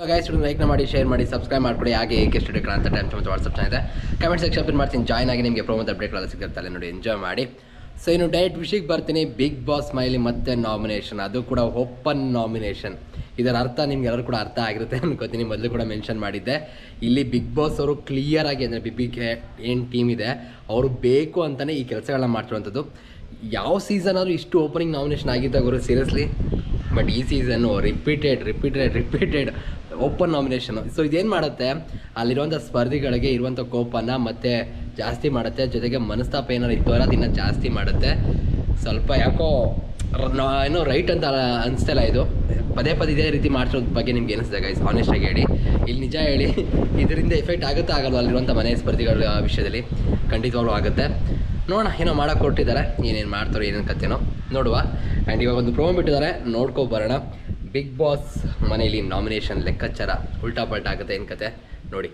So guys ಲೈಕ್ನ ಮಾಡಿ share ಮಾಡಿ subscribe ಮಾಡ್ಕೊಡಿ. ಹಾಗೆ ಏಕೆ ಸ್ಟುಡಿಯೋ ಅಂತ ಟೈಮ್ ಮತ್ತು ವಾಟ್ಸಪ್ ಚಾನಲ್ ಇದೆ. ಕಮೆಂಟ್ ಸೆಕ್ಷನ್ ಪಿನ್ ಮಾಡ್ತೀನಿ. ಜಾಯ್ನ್ ಆಗಿ ನಿಮಗೆ ಪ್ರೋಮೋದ ಅಪ್ಡೇಟ್ಗಳೆಲ್ಲ ಸಿಗುತ್ತೆ ನೋಡಿ ಎಂಜಾಯ್ ಮಾಡಿ. ಸೊ ಇನ್ನು ಡೈರೆಕ್ಟ್ ವಿಷಯಕ್ಕೆ ಬರ್ತೀನಿ. ಬಿಗ್ ಬಾಸ್ ಮೈಲಿ ಮತ್ತೆ ನಾಮಿನೇಷನ್ ಅದು ಕೂಡ ಓಪನ್ ನಾಮಿನೇಷನ್ ಇದರ ಅರ್ಥ ನಿಮ್ಗೆ ಎಲ್ಲರೂ ಕೂಡ ಅರ್ಥ ಆಗಿರುತ್ತೆ ಅನ್ಕೋತೀನಿ. ಮೊದಲು ಕೂಡ ಮೆನ್ಷನ್ ಮಾಡಿದ್ದೆ. ಇಲ್ಲಿ ಬಿಗ್ ಬಾಸ್ ಅವರು ಕ್ಲಿಯರ್ ಆಗಿ ಅಂದರೆ ಬಿ ಬಿಗ್ ಏನು ಟೀಮ್ ಇದೆ, ಅವರು ಬೇಕು ಅಂತಲೇ ಈ ಕೆಲಸಗಳನ್ನ ಮಾಡ್ತಿರುವಂಥದ್ದು. ಯಾವ ಸೀಸನ್ ಆದರೂ ಇಷ್ಟು ಓಪನಿಂಗ್ ನಾಮಿನೇಷನ್ ಆಗಿದ್ದಾಗ ಅವರು ಸೀರಿಯಸ್ಲಿ ಬಟ್ ಈ season repeated repeated repeated open nomination so ಇದೇನು ಮಾಡುತ್ತೆ? ಅಲ್ಲಿರುವಂಥ ಸ್ಪರ್ಧಿಗಳಿಗೆ ಇರುವಂಥ ಕೋಪನ ಮತ್ತೆ ಜಾಸ್ತಿ ಮಾಡುತ್ತೆ. ಜೊತೆಗೆ ಮನಸ್ತಾಪ ಏನಾರು ಇತ್ತು ಅಲ್ಲ ಅದನ್ನು ಜಾಸ್ತಿ ಮಾಡುತ್ತೆ. ಸ್ವಲ್ಪ ಯಾಕೋ ಏನೋ ರೈಟ್ ಅಂತ ಅನಿಸ್ತಿಲ್ಲ ಇದು. ಪದೇ ಪದೇ ಇದೇ ರೀತಿ ಮಾಡಿಸೋದ್ ಬಗ್ಗೆ ನಿಮ್ಗೆ ಏನಿಸ್ದೆ ಗೈಸ್ ಆನೆಸ್ಟಾಗಿ ಹೇಳಿ. ಇಲ್ಲಿ ನಿಜ ಹೇಳಿ, ಇದರಿಂದ ಎಫೆಕ್ಟ್ ಆಗುತ್ತಾ ಆಗಲ್ವ ಅಲ್ಲಿರುವಂಥ ಮನೆ ಸ್ಪರ್ಧಿಗಳ ವಿಷಯದಲ್ಲಿ? ಖಂಡಿತವಾಗ್ಲೂ ಆಗುತ್ತೆ. ನೋಡೋಣ, ಏನೋ ಮಾಡೋಕ್ಕೆ ಕೊಟ್ಟಿದ್ದಾರೆ. ಏನೇನು ಮಾಡ್ತಾರೋ, ಏನೇನು ಕತೆನೋ ನೋಡುವ. ಆ್ಯಂಡ್ ಇವಾಗ ಒಂದು ಪ್ರೋಮೋ ಬಿಟ್ಟಿದ್ದಾರೆ. ನೋಡ್ಕೊ ಬರೋಣ. ಬಿಗ್ ಬಾಸ್ ಮನೆಯಲ್ಲಿ ನಾಮಿನೇಷನ್ ಲೆಕ್ಕಾಚಾರ ಉಲ್ಟಾ ಪಲ್ಟಾ ಆಗುತ್ತೆ ಏನ್ ಕತೆ? ನೋಡಿ.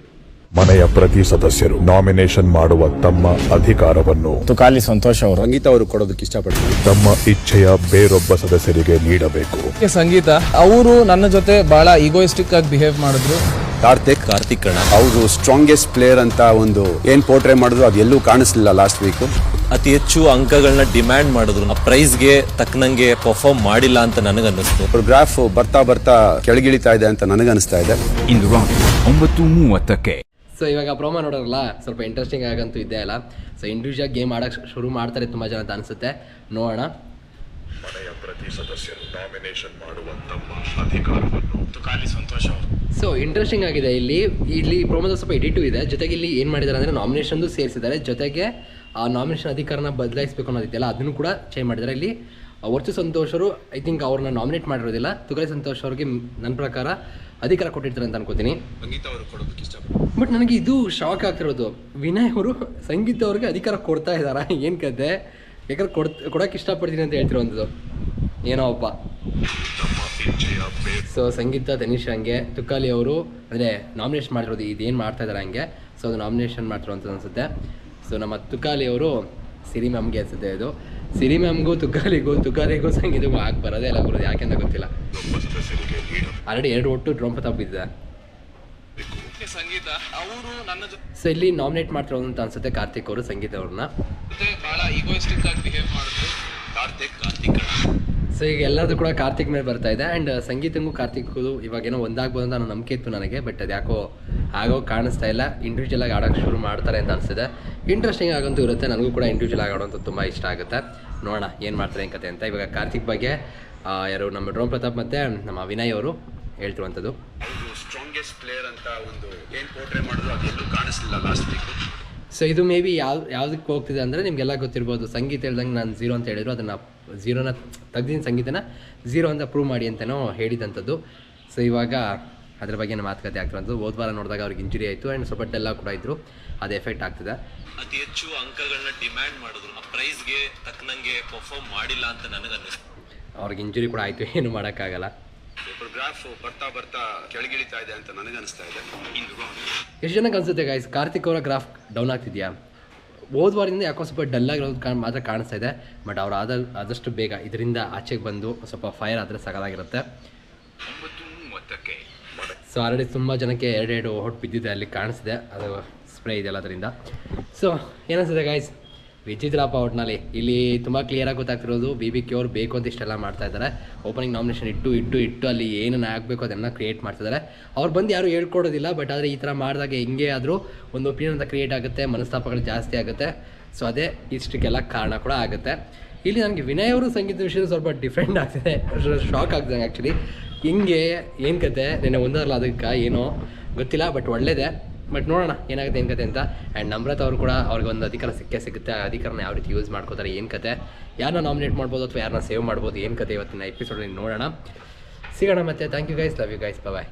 ಮನೆಯ ಪ್ರತಿ ಸದಸ್ಯರು ನಾಮಿನೇಷನ್ ಮಾಡುವ ತಮ್ಮ ಅಧಿಕಾರವನ್ನು ತುಕಾಲಿ ಸಂತೋಷ ಅವರು. ಸಂಗೀತ ಅವರು ಕೊಡೋದಕ್ಕೆ ಇಷ್ಟಪಡ್ತೀವಿ ತಮ್ಮ ಇಚ್ಛೆಯ ಬೇರೊಬ್ಬ ಸದಸ್ಯರಿಗೆ ನೀಡಬೇಕು. ಸಂಗೀತ ಅವರು ನನ್ನ ಜೊತೆ ಬಹಳ ಈಗೋಯಿಸ್ಟಿಕ್ ಆಗಿ ಬಿಹೇವ್ ಮಾಡಿದ್ರು. ಕಾರ್ತಿಕ್ ಕಾರ್ತಿಕ್ ಕಣ ಅವರು ಸ್ಟ್ರಾಂಗೆಸ್ಟ್ ಪ್ಲೇಯರ್ ಅಂತ ಒಂದು ಏನ್ ಪೋರ್ಟ್ರೇ ಮಾಡಿದ್ರು ಅದು ಎಲ್ಲೂ ಕಾಣಿಸ್ಲಿಲ್ಲ ಲಾಸ್ಟ್ ವೀಕ್ ಅತಿ ಹೆಚ್ಚು ಅಂಕಗಳನ್ನ ಡಿಮ್ಯಾಂಡ್ ಮಾಡಿದ್ರು. ಆ ಪ್ರೈಸ್ಗೆ ತಕ್ಕನಂಗೆ ಪರ್ಫಾರ್ಮ್ ಮಾಡಿಲ್ಲ ಅಂತ ನನಗನ್ನಿಸ್ತು. ಅವ್ರ ಗ್ರಾಫ್ ಬರ್ತಾ ಬರ್ತಾ ಕೆಳಗಿಳಿತಾ ಇದೆ ಅಂತ ನನಗನ್ನಿಸ್ತಾ ಇದೆ. ಇಂದು ರಾತ್ರಿ ಒಂಬತ್ತು ಮೂವತ್ತಕ್ಕೆ. ಸೊ ಇವಾಗ ಪ್ರೋಮೋ ನೋಡೋರಲ್ಲ ಸ್ವಲ್ಪ ಇಂಟ್ರೆಸ್ಟಿಂಗ್ ಆಗಂತೂ ಇದೆ ಅಲ್ಲ? ಸೊ ಇಂಡಿವಿಜುವಲ್ ಗೇಮ್ ಆಡೋಕ್ಕೆ ಶುರು ಮಾಡ್ತಾರೆ ತುಂಬ ಜನ ಅಂತ ಅನಿಸುತ್ತೆ. ನೋಡೋಣ. ಮನೆಯ ಪ್ರತಿ ಸದಸ್ಯರು ನಾಮಿನೇಷನ್ ಮಾಡುವ ತಮ್ಮ ಅಧಿಕಾರವನ್ನು ತುಕಾಲಿ ಸಂತೋಷ ಅವರು. ಸೊ ಇಂಟ್ರೆಸ್ಟಿಂಗ್ ಆಗಿದೆ ಇಲ್ಲಿ. ಇಲ್ಲಿ ಪ್ರೋಮೋದ ಸ್ವಲ್ಪ ಎಡಿಟು ಇದೆ. ಜೊತೆಗೆ ಇಲ್ಲಿ ಏನು ಮಾಡಿದ್ದಾರೆ ಅಂದರೆ ನಾಮಿನೇಷನ್ದು ಸೇರಿಸಿದ್ದಾರೆ. ಜೊತೆಗೆ ಆ ನಾಮಿನೇಷನ್ ಅಧಿಕಾರನ ಬದಲಾಯಿಸಬೇಕು ಅನ್ನೋದಿದೆಯಲ್ಲ ಅದನ್ನು ಕೂಡ ಚೇಂಜ್ ಮಾಡಿದ್ದಾರೆ. ಇಲ್ಲಿ ವರ್ಚು ಸಂತೋಷ್ ಅವರು ಐ ಥಿಂಕ್ ಅವ್ರನ್ನ ನಾಮಿನೇಟ್ ಮಾಡಿರೋದಿಲ್ಲ. ತುಗಲೆ ಸಂತೋಷ್ ಅವ್ರಿಗೆ ನನ್ನ ಪ್ರಕಾರ ಅಧಿಕಾರ ಕೊಟ್ಟಿರ್ತಾರೆ ಅಂತ ಅನ್ಕೋತೀನಿ. ಬಟ್ ನನಗೆ ಇದು ಶಾಕ್ ಆಗ್ತಿರೋದು. ವಿನಯ್ ಅವರು ಸಂಗೀತ ಅವ್ರಿಗೆ ಅಧಿಕಾರ ಕೊಡ್ತಾ ಇದ್ದಾರಾ? ಏನು ಕತೆ? ಯಾಕಂದ್ರೆ ಕೊಡ್ ಕೊಡೋಕೆ ಇಷ್ಟಪಡ್ತೀನಿ ಅಂತ ಹೇಳ್ತಿರೋದು ಏನೋ ಅಪ್ಪ ಸೊ ಸಂಗೀತ ತನಿಷ್ ಹಂಗೆ. ತುಕಾಲಿ ಅವರು ಅಂದರೆ ನಾಮಿನೇಷನ್ ಮಾಡಿರೋದು ಇದೇನು ಮಾಡ್ತಾ ಇದ್ದಾರೆ ಹಂಗೆ? ಸೊ ಅದು ನಾಮಿನೇಷನ್ ಅಂತ ಅನಿಸುತ್ತೆ. ಸೊ ನಮ್ಮ ತುಕಾಲಿ ಅವರು ಸಿರಿ ಮ್ಯಾಮ್ಗೆ ಅನ್ಸುತ್ತೆ ಇದು. ಸಿರಿ ಮ್ಯಾಮ್ಗೂ ತುಕಾಲಿಗೂ ತುಕಾಲಿಗೂ ಸಂಗೀತಗೂ ಹಾಕಿ ಬರೋದೇ ಇಲ್ಲ ಬರೋದು ಯಾಕೆಂತ ಗೊತ್ತಿಲ್ಲ. ಆಲ್ರೆಡಿ ಎರಡು ಒಟ್ಟು ಡ್ರೋಂಪ ತಪ್ಪಿದ್ದೆ ಸಂಗೀತ ಅವರು ನನ್ನ ಸೊ ಇಲ್ಲಿ ನಾಮಿನೇಟ್ ಮಾಡ್ತಿರೋದು ಅಂತ ಅನ್ಸುತ್ತೆ ಕಾರ್ತಿಕ್ ಅವರು, ಸಂಗೀತ ಅವ್ರನ್ನ. ಜೊತೆ ಬಹಳ ಈಗೋಯಿಸ್ಟಿಕ್ ಆಗಿ ಬಿಹೇವ್ ಮಾಡಿದ್ರು ಕಾರ್ತಿಕ್ ಕಾರ್ತಿಕ್ ಸೊ ಈಗ ಎಲ್ಲದೂ ಕೂಡ ಕಾರ್ತಿಕ್ ಮೇಲೆ ಬರ್ತಾ ಇದೆ. ಆ್ಯಂಡ್ ಸಂಗೀತಂಗೂ ಕಾರ್ತಿಕ್ಗೂ ಇವಾಗೇನೋ ಒಂದಾಗ್ಬೋದು ಅಂತ ನಾನು ನಂಬಿಕೆ ಇತ್ತು ನನಗೆ. ಬಟ್ ಅದು ಯಾಕೋ ಆಗೋ ಕಾಣಿಸ್ತಾ ಇಲ್ಲ. ಇಂಡಿವಿಜುವಲ್ ಆಗಿ ಆಡೋಕ್ಕೆ ಶುರು ಮಾಡ್ತಾರೆ ಅಂತ ಅನಿಸ್ತಿದೆ ಇಂಟ್ರೆಸ್ಟಿಂಗ್ ಆಗಂತೂ ಇರುತ್ತೆ. ನನಗೂ ಕೂಡ ಇಂಡಿವಿಜುವಲ್ ಆಗಿ ಆಡೋಂಥ ತುಂಬ ಇಷ್ಟ ಆಗುತ್ತೆ. ನೋಡೋಣ ಏನು ಮಾಡ್ತಾರೆ ಏನು ಕತೆ ಅಂತ. ಇವಾಗ ಕಾರ್ತಿಕ್ ಬಗ್ಗೆ ಯಾರು ನಮ್ಮ ಡ್ರೋಮ್ ಪ್ರತಾಪ್ ಮತ್ತು ನಮ್ಮ ವಿನಯ್ ಅವರು ಹೇಳ್ತಿರುವಂಥದ್ದು ಸ್ಟ್ರಾಂಗೆಸ್ಟ್ ಪ್ಲೇಯರ್ ಅಂತ ಒಂದು ಏನ್ ಪೋರ್ಟ್ರೇ ಮಾಡಿದ್ರು ಅದೆಲ್ಲೂ ಕಾಣಿಸ್ಲಿಲ್ಲ ಲಾಸ್ಟ್ ವೀಕ್ ಸೊ ಇದು ಮೇ ಬಿ ಯಾವ ಯಾವುದಕ್ಕೆ ಹೋಗ್ತಿದೆ ಅಂದರೆ ನಿಮಗೆಲ್ಲ ಗೊತ್ತಿರ್ಬೋದು ಸಂಗೀತ ಹೇಳ್ದಂಗೆ ನಾನು ಝೀರೋ ಅಂತ ಹೇಳಿದ್ರು ಅದನ್ನು ಝೀರೋನ ತೆಗ್ದಿನ ಸಂಗೀತನ ಝೀರೋ ಅಂತ ಪ್ರೂವ್ ಮಾಡಿ ಅಂತಲೂ ಹೇಳಿದಂಥದ್ದು. ಸೊ ಇವಾಗ ಅದ್ರ ಬಗ್ಗೆ ಮಾತುಕತೆ ಆಗ್ತಿರೋದು ಹೋದ ವಾರ ನೋಡಿದಾಗ ಅವ್ರಿಗೆ ಇಂಜುರಿ ಆಯಿತು ಆ್ಯಂಡ್ ಸ್ವಲ್ಪ ಡಲ್ಲ ಕೂಡ ಇದ್ದರು ಅದು ಎಫೆಕ್ಟ್ ಆಗ್ತಿದೆ. ಅತಿ ಹೆಚ್ಚು ಅಂಕಗಳನ್ನ ಡಿಮ್ಯಾಂಡ್ ಮಾಡಿದ್ರು. ಆ ಪ್ರೈಸ್ಗೆ ತಕ್ಕನಂಗೆ ಪರ್ಫಾರ್ಮ್ ಮಾಡಿಲ್ಲ ಅಂತ ನನಗನ್ನಿಸ್ತು. ಅವ್ರಿಗೆ ಇಂಜುರಿ ಕೂಡ ಆಯಿತು ಏನು ಮಾಡೋಕ್ಕಾಗಲ್ಲ. ಅವ್ರ ಗ್ರಾಫ್ ಬರ್ತಾ ಬರ್ತಾ ಕೆಳಗಿಳಿತಾ ಇದೆ ಅಂತ ನನಗನ್ನಿಸ್ತಾ ಇದೆ. ಎಷ್ಟು ಜನಕ್ಕೆ ಅನಿಸುತ್ತೆ ಗಾಯ್ಸ್ ಕಾರ್ತಿಕ್ ಅವರ ಗ್ರಾಫ್ ಡೌನ್ ಆಗ್ತಿದೆಯಾ? ಹೋದ ವಾರದಿಂದ ಯಾಕೋ ಸ್ವಲ್ಪ ಡಲ್ ಆಗಿರೋದು ಕಾಣ್ ಮಾತ್ರ ಕಾಣಿಸ್ತಾ ಇದೆ. ಬಟ್ ಅವ್ರು ಆದ ಆದಷ್ಟು ಬೇಗ ಇದರಿಂದ ಆಚೆಗೆ ಬಂದು ಸ್ವಲ್ಪ ಫೈರ್ ಆದರೆ ಸಗಲಾಗಿರುತ್ತೆ ಸೊ ಆಲ್ರೆಡಿ ತುಂಬ ಜನಕ್ಕೆ ಎರಡೆರಡು ಹೊಟ್ಟು ಬಿದ್ದಿದೆ ಅಲ್ಲಿ ಕಾಣಿಸ್ತಿದೆ. ಅದು ಸ್ಪ್ರೇ ಇದೆಯಲ್ಲ ಅದರಿಂದ ಸೊ ಏನಿಸುತ್ತೆ ಗಾಯ್ಸ್ ವಿಚಿತ್ರಪ್ಪ ಒಟ್ಟಿನಲ್ಲಿ ಇಲ್ಲಿ ತುಂಬ ಕ್ಲಿಯರಾಗಿ ಗೊತ್ತಾಗ್ತಿರೋದು ಬಿ ಬಿ ಕ್ಯೂರ್ ಬೇಕು ಅಂತ ಇಷ್ಟೆಲ್ಲ ಮಾಡ್ತಾ ಇದ್ದಾರೆ. ಓಪನಿಂಗ್ ನಾಮಿನೇಷನ್ ಇಟ್ಟು ಇಟ್ಟು ಇಟ್ಟು ಅಲ್ಲಿ ಏನೇನು ಆಗಬೇಕು ಅದನ್ನು ಕ್ರಿಯೇಟ್ ಮಾಡ್ತಿದ್ದಾರೆ ಅವ್ರು ಬಂದು ಯಾರು ಹೇಳ್ಕೊಡೋದಿಲ್ಲ ಬಟ್ ಆದರೆ ಈ ಥರ ಮಾಡಿದಾಗ ಹೆಂಗೆ ಆದರೂ ಒಂದು ಒಪಿನಿಯನ್ ಅಂತ ಕ್ರಿಯೇಟ್ ಆಗುತ್ತೆ, ಮನಸ್ತಾಪಗಳು ಜಾಸ್ತಿ ಆಗುತ್ತೆ. ಸೊ ಅದೇ ಇಷ್ಟಕ್ಕೆಲ್ಲ ಕಾರಣ ಕೂಡ ಆಗುತ್ತೆ. ಇಲ್ಲಿ ನನಗೆ ವಿನಯ್ ಅವರು ಸಂಗೀತ ವಿಷಯ ಸ್ವಲ್ಪ ಡಿಫ್ರೆಂಟ್ ಆಗ್ತಿದೆ. ಶಾಕ್ ಆಗ್ತದೆ ಆ್ಯಕ್ಚುಲಿ ಹಿಂಗೆ, ಏನು ಕತೆ? ನೆನ್ನೆ ಒಂದರಲ್ಲ ಅದಕ್ಕೆ ಏನೋ ಗೊತ್ತಿಲ್ಲ ಬಟ್ ಒಳ್ಳೇದೇ. ಬಟ್ ನೋಡೋಣ, ಏನಾಗುತ್ತೆ, ಏನು ಕತೆ ಅಂತ. ಆ್ಯಂಡ್ ನಮ್ರತ್ ಅವರು ಕೂಡ ಅವ್ರಿಗೆ ಒಂದು ಅಧಿಕಾರ ಸಿಕ್ಕೇ ಸಿಗುತ್ತೆ. ಆ ಅಧಿಕಾರನ ಯಾವ ರೀತಿ ಯೂಸ್ ಮಾಡ್ಕೋತಾರೆ, ಏನು ಕತೆ. ಯಾರನ್ನ ನಾಮಿನೇಟ್ ಮಾಡ್ಬೋದು ಅಥವಾ ಯಾರನ್ನ ಸೇವ್ ಮಾಡ್ಬೋದು, ಏನು ಕತೆ ಇವತ್ತಿನ ಎಪಿಸೋಡಲ್ಲಿ ನೋಡೋಣ. ಸಿಗೋಣ ಮತ್ತೆ. Thank you guys love you guys bye